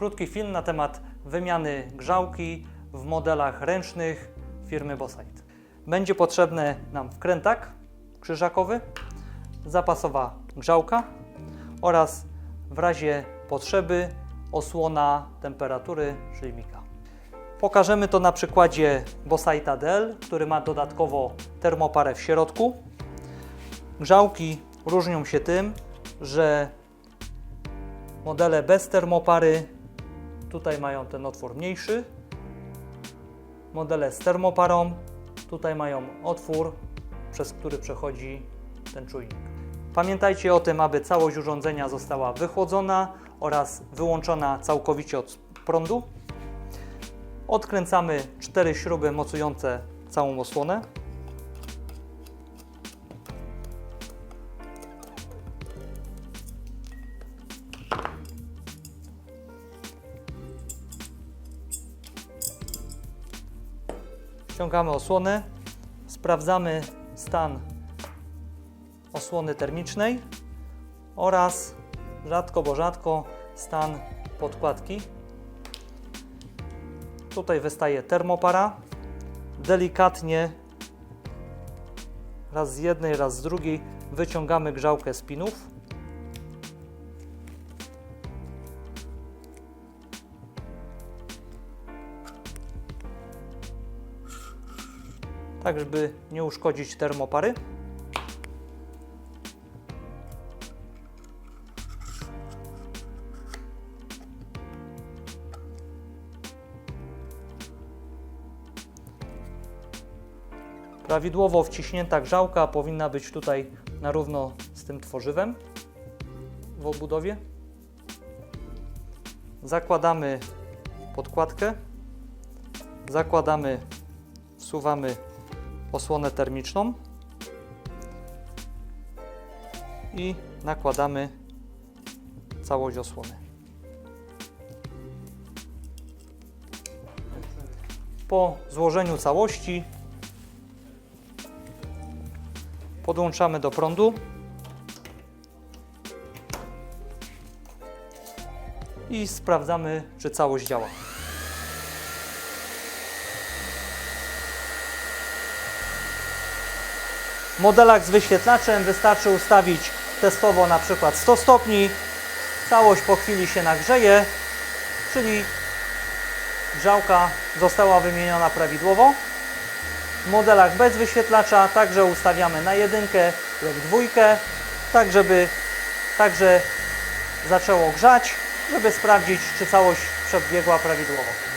Krótki film na temat wymiany grzałki w modelach ręcznych firmy Bosite. Będzie potrzebny nam wkrętak krzyżakowy, zapasowa grzałka oraz w razie potrzeby osłona temperatury silnika. Pokażemy to na przykładzie Bosite'a DL, który ma dodatkowo termoparę w środku. Grzałki różnią się tym, że modele bez termopary tutaj mają ten otwór mniejszy. Modele z termoparą tutaj mają otwór, przez który przechodzi ten czujnik. Pamiętajcie o tym, aby całość urządzenia została wychłodzona oraz wyłączona całkowicie od prądu. Odkręcamy cztery śruby mocujące całą osłonę. Ściągamy osłonę, sprawdzamy stan osłony termicznej oraz rzadko, bo rzadko stan podkładki. Tutaj wystaje termopara. Delikatnie raz z jednej, raz z drugiej wyciągamy grzałkę z Tak, żeby nie uszkodzić termopary. Prawidłowo wciśnięta grzałka powinna być tutaj na równo z tym tworzywem w obudowie. Zakładamy podkładkę, zakładamy, wsuwamy osłonę termiczną i nakładamy całość osłony. Po złożeniu całości podłączamy do prądu i sprawdzamy, czy całość działa. Modelach z wyświetlaczem wystarczy ustawić testowo na przykład 100 stopni. Całość po chwili się nagrzeje, czyli grzałka została wymieniona prawidłowo. W modelach bez wyświetlacza także ustawiamy na jedynkę lub dwójkę, tak żeby także zaczęło grzać, żeby sprawdzić, czy całość przebiegła prawidłowo.